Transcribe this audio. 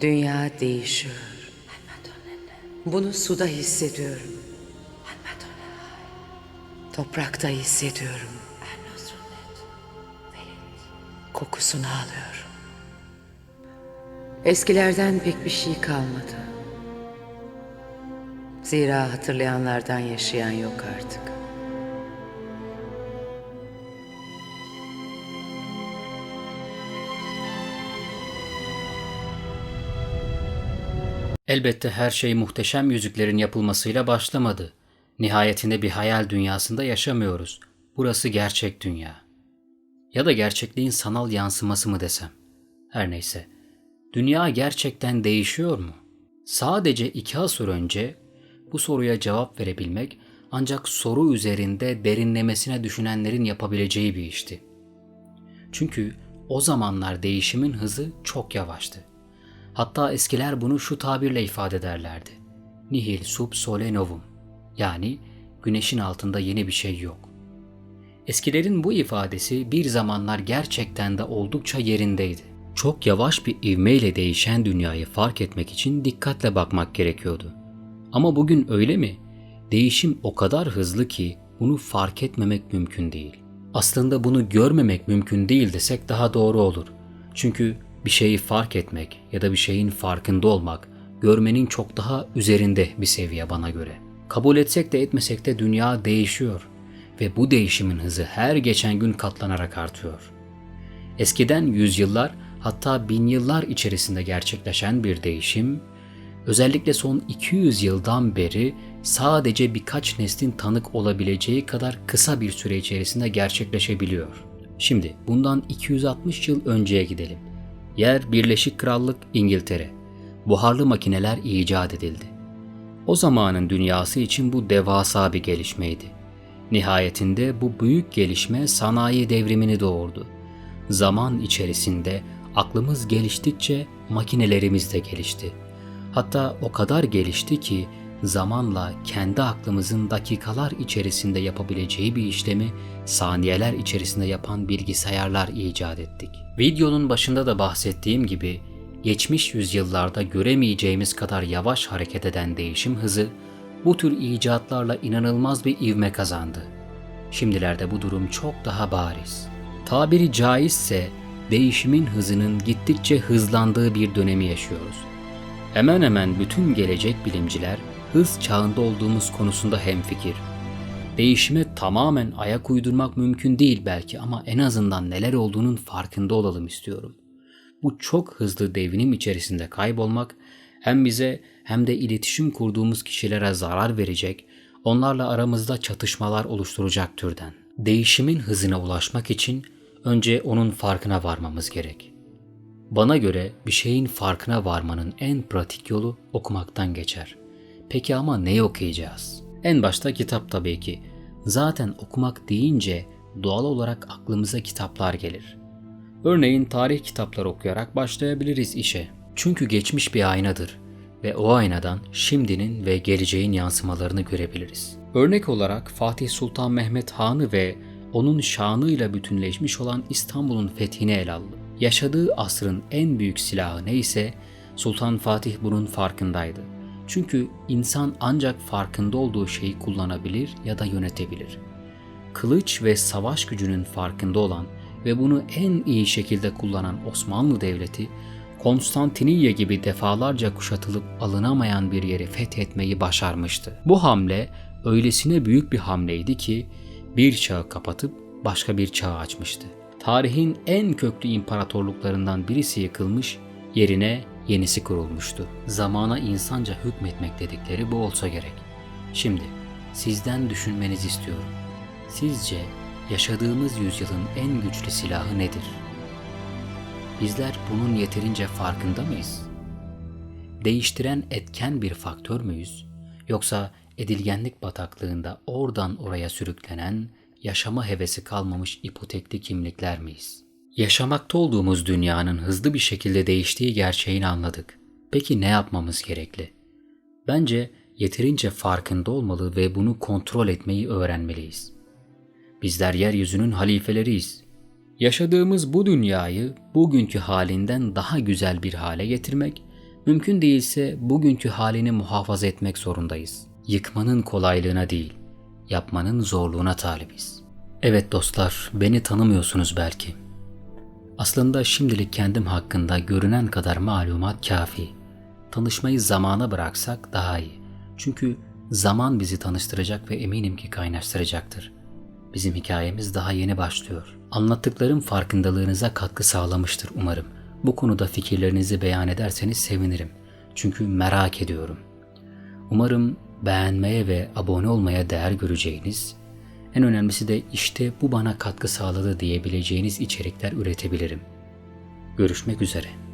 Dünya değişiyor. Bunu suda hissediyorum. Toprakta hissediyorum. Kokusunu alıyorum. Eskilerden pek bir şey kalmadı. Zira hatırlayanlardan yaşayan yok artık. Elbette her şey muhteşem yüzüklerin yapılmasıyla başlamadı. Nihayetinde bir hayal dünyasında yaşamıyoruz. Burası gerçek dünya. Ya da gerçekliğin sanal yansıması mı desem? Her neyse. Dünya gerçekten değişiyor mu? Sadece iki asır önce bu soruya cevap verebilmek ancak soru üzerinde derinlemesine düşünenlerin yapabileceği bir işti. Çünkü o zamanlar değişimin hızı çok yavaştı. Hatta eskiler bunu şu tabirle ifade ederlerdi. Nihil sub sole novum. Yani güneşin altında yeni bir şey yok. Eskilerin bu ifadesi bir zamanlar gerçekten de oldukça yerindeydi. Çok yavaş bir ivmeyle değişen dünyayı fark etmek için dikkatle bakmak gerekiyordu. Ama bugün öyle mi? Değişim o kadar hızlı ki bunu fark etmemek mümkün değil. Aslında bunu görmemek mümkün değil desek daha doğru olur. Çünkü bir şeyi fark etmek ya da bir şeyin farkında olmak görmenin çok daha üzerinde bir seviye bana göre. Kabul etsek de etmesek de dünya değişiyor ve bu değişimin hızı her geçen gün katlanarak artıyor. Eskiden yüzyıllar hatta bin yıllar içerisinde gerçekleşen bir değişim, özellikle son 200 yıldan beri sadece birkaç neslin tanık olabileceği kadar kısa bir süre içerisinde gerçekleşebiliyor. Şimdi bundan 260 yıl önceye gidelim. Yer Birleşik Krallık İngiltere. Buharlı makineler icat edildi. O zamanın dünyası için bu devasa bir gelişmeydi. Nihayetinde bu büyük gelişme sanayi devrimini doğurdu. Zaman içerisinde aklımız geliştikçe makinelerimiz de gelişti. Hatta o kadar gelişti ki zamanla kendi aklımızın dakikalar içerisinde yapabileceği bir işlemi saniyeler içerisinde yapan bilgisayarlar icat ettik. Videonun başında da bahsettiğim gibi geçmiş yüzyıllarda göremeyeceğimiz kadar yavaş hareket eden değişim hızı bu tür icatlarla inanılmaz bir ivme kazandı. Şimdilerde bu durum çok daha bariz. Tabiri caizse değişimin hızının gittikçe hızlandığı bir dönemi yaşıyoruz. Hemen hemen bütün gelecek bilimciler hız çağında olduğumuz konusunda hemfikir. Değişime tamamen ayak uydurmak mümkün değil belki ama en azından neler olduğunun farkında olalım istiyorum. Bu çok hızlı devrim içerisinde kaybolmak hem bize hem de iletişim kurduğumuz kişilere zarar verecek, onlarla aramızda çatışmalar oluşturacak türden. Değişimin hızına ulaşmak için önce onun farkına varmamız gerek. Bana göre bir şeyin farkına varmanın en pratik yolu okumaktan geçer. Peki ama ne okuyacağız? En başta kitap tabii ki. Zaten okumak deyince doğal olarak aklımıza kitaplar gelir. Örneğin tarih kitapları okuyarak başlayabiliriz işe. Çünkü geçmiş bir aynadır ve o aynadan şimdinin ve geleceğin yansımalarını görebiliriz. Örnek olarak Fatih Sultan Mehmet Han'ı ve onun şanıyla bütünleşmiş olan İstanbul'un fethini ele alalım. Yaşadığı asrın en büyük silahı neyse Sultan Fatih bunun farkındaydı. Çünkü insan ancak farkında olduğu şeyi kullanabilir ya da yönetebilir. Kılıç ve savaş gücünün farkında olan ve bunu en iyi şekilde kullanan Osmanlı Devleti, Konstantiniyye gibi defalarca kuşatılıp alınamayan bir yeri fethetmeyi başarmıştı. Bu hamle öylesine büyük bir hamleydi ki bir çağı kapatıp başka bir çağı açmıştı. Tarihin en köklü imparatorluklarından birisi yıkılmış, yerine yenisi kurulmuştu. Zamana insanca hükmetmek dedikleri bu olsa gerek. Şimdi sizden düşünmenizi istiyorum. Sizce yaşadığımız yüzyılın en güçlü silahı nedir? Bizler bunun yeterince farkında mıyız? Değiştiren etken bir faktör müyüz? Yoksa edilgenlik bataklığında oradan oraya sürüklenen, yaşama hevesi kalmamış ipotekli kimlikler miyiz? Yaşamakta olduğumuz dünyanın hızlı bir şekilde değiştiği gerçeğini anladık. Peki ne yapmamız gerekli? Bence yeterince farkında olmalı ve bunu kontrol etmeyi öğrenmeliyiz. Bizler yeryüzünün halifeleriyiz. Yaşadığımız bu dünyayı bugünkü halinden daha güzel bir hale getirmek, mümkün değilse bugünkü halini muhafaza etmek zorundayız. Yıkmanın kolaylığına değil, yapmanın zorluğuna talibiz. Evet dostlar, beni tanımıyorsunuz belki. Aslında şimdilik kendim hakkında görünen kadar malumat kafi. Tanışmayı zamana bıraksak daha iyi. Çünkü zaman bizi tanıştıracak ve eminim ki kaynaştıracaktır. Bizim hikayemiz daha yeni başlıyor. Anlattıklarım farkındalığınıza katkı sağlamıştır umarım. Bu konuda fikirlerinizi beyan ederseniz sevinirim. Çünkü merak ediyorum. Umarım beğenmeye ve abone olmaya değer göreceğiniz, en önemlisi de işte bu bana katkı sağladı diyebileceğiniz içerikler üretebilirim. Görüşmek üzere.